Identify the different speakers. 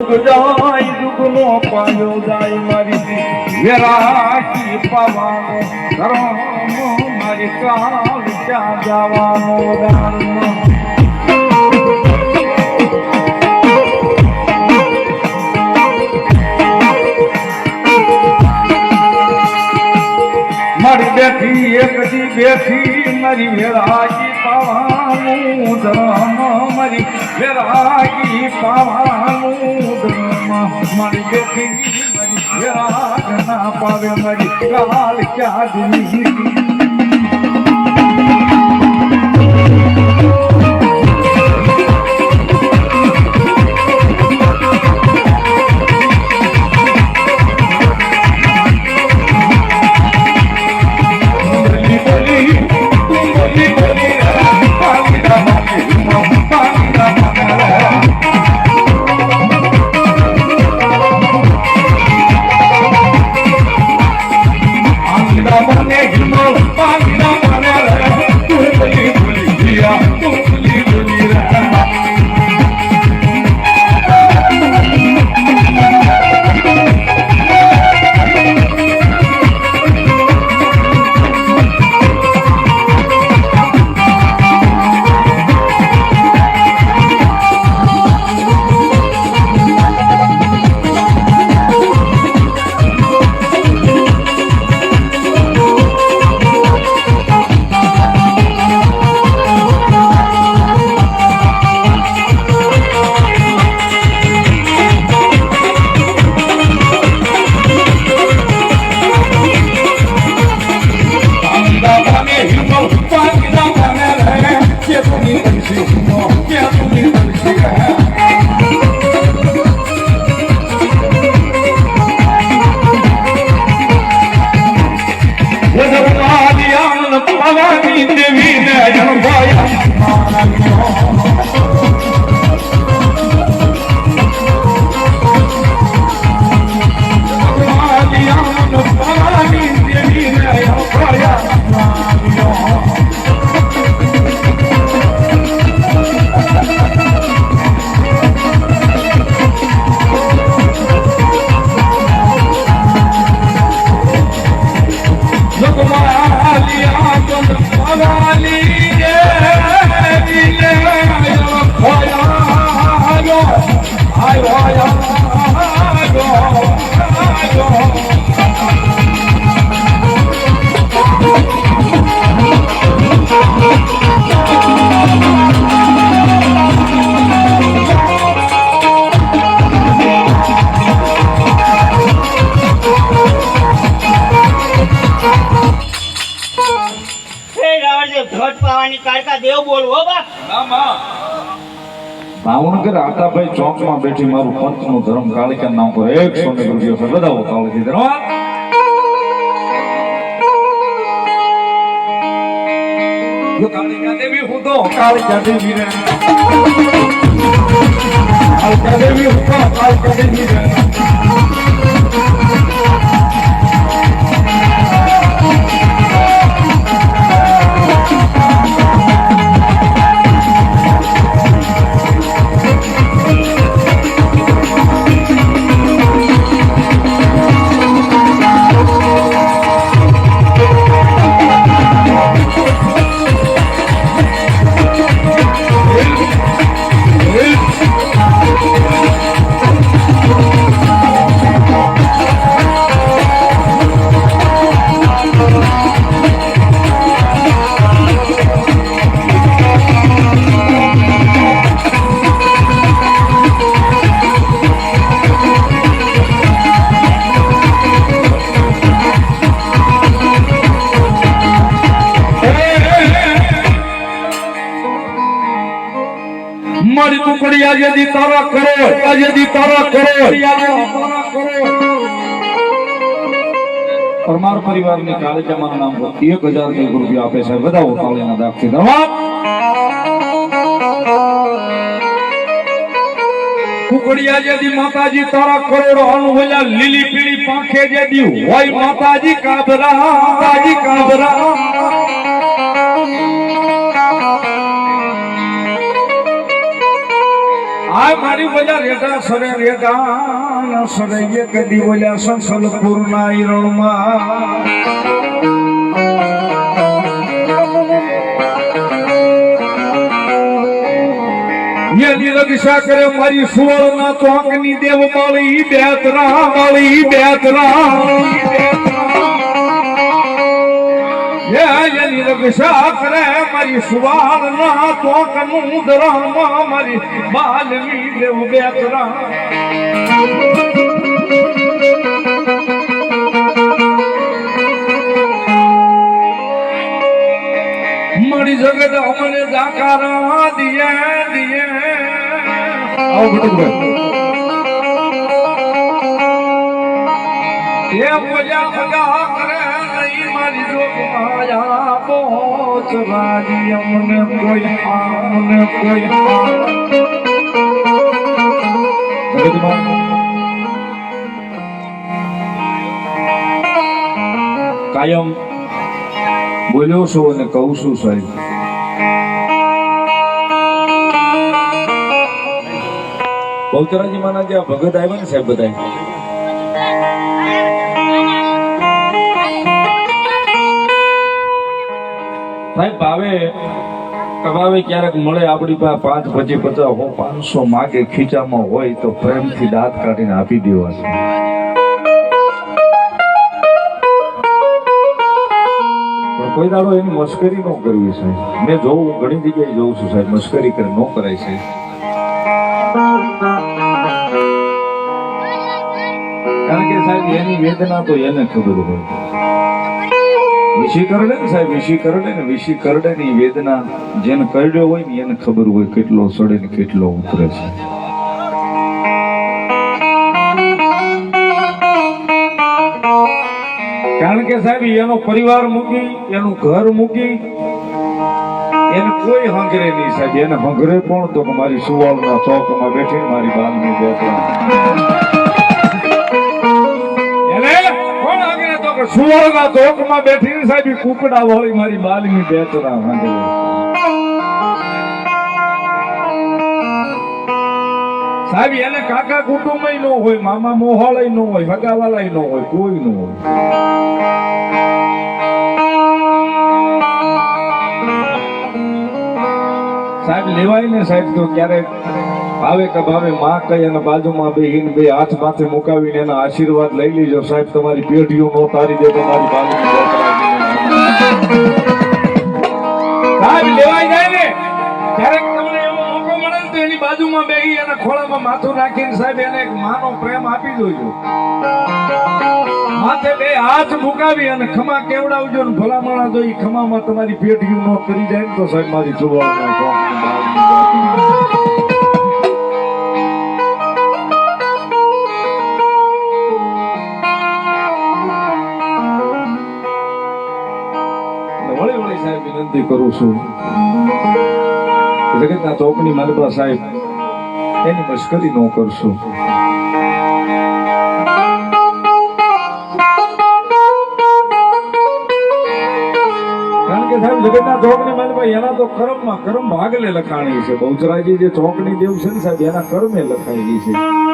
Speaker 1: જાય દુગનો પાયો જાય મારી વેરાકી પાવાનો ધર્મ મારી કાલ ક્યાં જવાનો ધર્મ મારી બેઠી એક દી બેઠી મારી વેરાગી પાવાનું ધર્મ મારી વેરાગી પાવાનું ધર્મ મારી મારી વેરાગ ના પાવે મારી કાલ ક્યાં દીધી આંગણા મને હિમો આંગણા મને
Speaker 2: ધોટ પાવાની કાળકા દેવ બોલવો
Speaker 1: ભાવનગર આટાભાઈ ચોકમાં બેઠી મારું પંચનું ધર્મ કાળિકા નામ પર એકસો ને રૂપિયો છે. બધાઓ કાળકી ધર્મ કાળિકા દેવી હું તો કાળિકા દેવી રે. કાળિકા દેવી હું તો કાળિકા દેવી રે. ટુકડી આજે દી તારા કરો આજે દી તારા કરો પરમાર પરિવારની કાળીચામાં નામ એક હજાર એક રૂપિયા આપે છે બધાઓ તાળીના દાખથી. કુકડિયા જેદી માતાજી તારા કરોડો અનુભવ્યા લીલી પીળી પાંખે જેદી હોય, માતાજી કાબરા માતાજી કાબરા આ મારી બોલ્યા રેટા સરે રેટા સરે. એક દી બોલ્યા સંસલપુર ના ઈરણમાં યદી રક્ષા કરે, મારી સુવર્ણ ના દેવ માળી બેતરા માળી બેતરા રક્ષા કરે મારી સુવર્ણ ના ચોકનું ધરમ મારી બાલવી દેવ બેતરા મારી જગત અમને જાકારા દિયે દિયે આવો ભટકભાઈ એ પૂજા પૂજા કાયમ બોલ્યો છું અને કહું છું સાહેબ. બહુચરાજી માના જે ભગત આવ્યા ને સાહેબ બધા સાહેબ, ભાવે કમાવે ક્યારેક મળે આપણી પાસે પાંચ પછી પચાસ, હો પાંચસો માગે, ખીચામાં હોય તો પ્રેમથી દાંત કાઢીને આપી દેવા છે. કોઈ દાડો એની મશ્કરી ન કરવી છે. મેં જોઉં ઘણી જગ્યાએ જોઉં છું સાહેબ, મશ્કરી કરે ન કરાય છે. કારણ કે સાહેબ, એની વેદના તો એને ખબર હોય. વિશી કરડે ને સાહેબ, વિશી કરડે ને, વિશી કરડે ની વેદના જેને કરડ્યો હોય ને, એને ખબર હોય કેટલો સડે ને કેટલો ઉતરે છે. કારણ કે સાહેબ એનો પરિવાર મૂકી, એનું ઘર મૂકી, એને કોઈ હંગરે નહીં સાહેબ. એને હંગરે પણ તો મારી સુવાળના ચોકમાં બેઠી મારી બાલની બેઠા હંગરે તો કે બેઠી સાહેબ કુકડા વળી મારી બાલની બેચરા સાહેબ, એને કાકા કુટુંબ ન હોય, મામા મોહાળય ન હોય ભગાવાલા ન હોય, કોઈ ન હોય. સાહેબ, લેવાય ને સાહેબ તો ક્યારેક ભાવે કે ભાવે માં કઈ અને બાજુમાં બે હિન બે હાથ માથે મુકાવીને એના આશીર્વાદ લઈ લીજો. સાહેબ, તમારી પેઢીઓ નો તારી દે, તમારી બાજુ લેવાય જાય ને. ક્યારેક તમને એવો મોકો મળે તો એની બાજુમાં બેહી અને ખોળામાં માથું નાખીને સાહેબ એને એક માનો પ્રેમ આપી દોજો. માથે બે હાથ મુકાવી અને ખમા કેવડાવજો ને ભલામણા જો એ ખમામાં તમારી પેઢીઓ નો કરી જાય ને તો સાહેબ મારી સુવાળના કરું છું. જગતના ચોકની માલપા સાહેબ, એની મશ્કરી ન કરશો. સાહેબ જગતના ચોકની માલપા એના તો કર્મમાં કર્મ ભાગલે લખાણી છે. બહુચરાજી જે ચોકની દેવ છે ને સાહેબ, એના કર્મે લખાયેલી છે.